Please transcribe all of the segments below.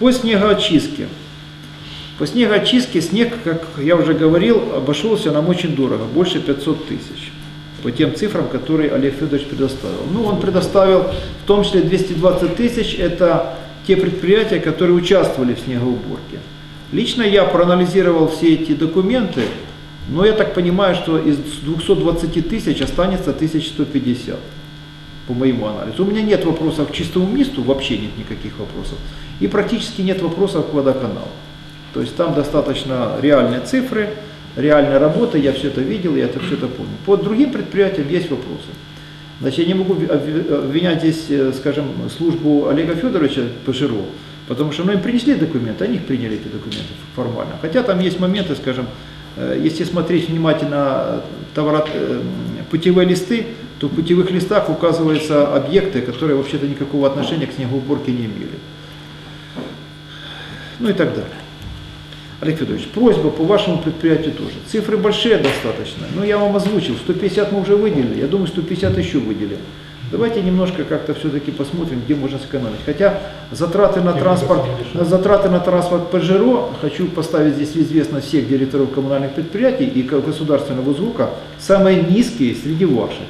По снегоочистке. По снегоочистке снег, как я уже говорил, обошелся нам очень дорого, больше 500 тысяч. По тем цифрам, которые Олег Федорович предоставил. Ну, он предоставил в том числе 220 тысяч, это те предприятия, которые участвовали в снегоуборке. Лично я проанализировал все эти документы, но я так понимаю, что из 220 тысяч останется 1150 по моему анализу. У меня нет вопросов к чистому месту, вообще нет никаких вопросов. И практически нет вопросов к водоканалу. То есть там достаточно реальные цифры, реальная работа, я все это видел, я это все это помню. По другим предприятиям есть вопросы. Значит, я не могу обвинять здесь, э, скажем, службу Олега Федоровича Пожирова, потому что ну, им принесли документы, они их приняли эти документы формально. Хотя там есть моменты, скажем, э, если смотреть внимательно э, путевые листы, то в путевых листах указываются объекты, которые вообще-то никакого отношения к снегоуборке не имели. Ну и так далее. Олег Федорович, просьба по вашему предприятию тоже. Цифры большие достаточно, но я вам озвучил, 150 мы уже выделили, я думаю, 150 еще выделим. Давайте немножко как-то все-таки посмотрим, где можно сэкономить. Хотя затраты на транспорт, затраты на транспорт Пежеро, хочу поставить здесь в известность всех директоров коммунальных предприятий и государственного звука, самые низкие среди ваших.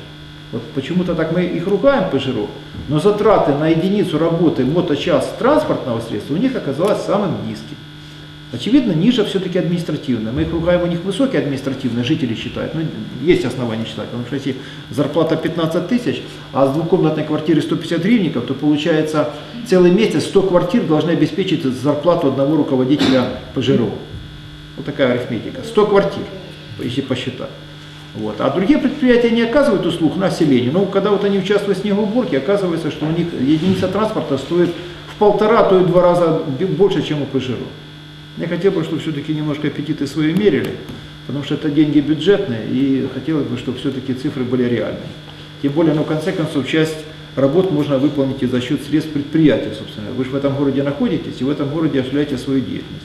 Вот почему-то так мы их ругаем Пежеро, но затраты на единицу работы моточас транспортного средства у них оказалось самым низким. Очевидно, ниже все-таки административно. Мы их ругаем, у них высокие административные, жители считают. Ну, есть основания считать, потому что если зарплата 15 тысяч, а с двухкомнатной квартиры 150 гривенников, то получается целый месяц 100 квартир должны обеспечить зарплату одного руководителя ПЖРО. Вот такая арифметика. 100 квартир, если посчитать. Вот. А другие предприятия не оказывают услуг населению. Но когда вот они участвуют в снегоуборке, оказывается, что у них единица транспорта стоит в полтора, то и два раза больше, чем у ПЖРО. Я хотел бы, чтобы все-таки немножко аппетиты свои мерили, потому что это деньги бюджетные, и хотелось бы, чтобы все-таки цифры были реальные. Тем более, ну, в конце концов, часть работ можно выполнить и за счет средств предприятия, собственно. Вы же в этом городе находитесь, и в этом городе осуществляете свою деятельность.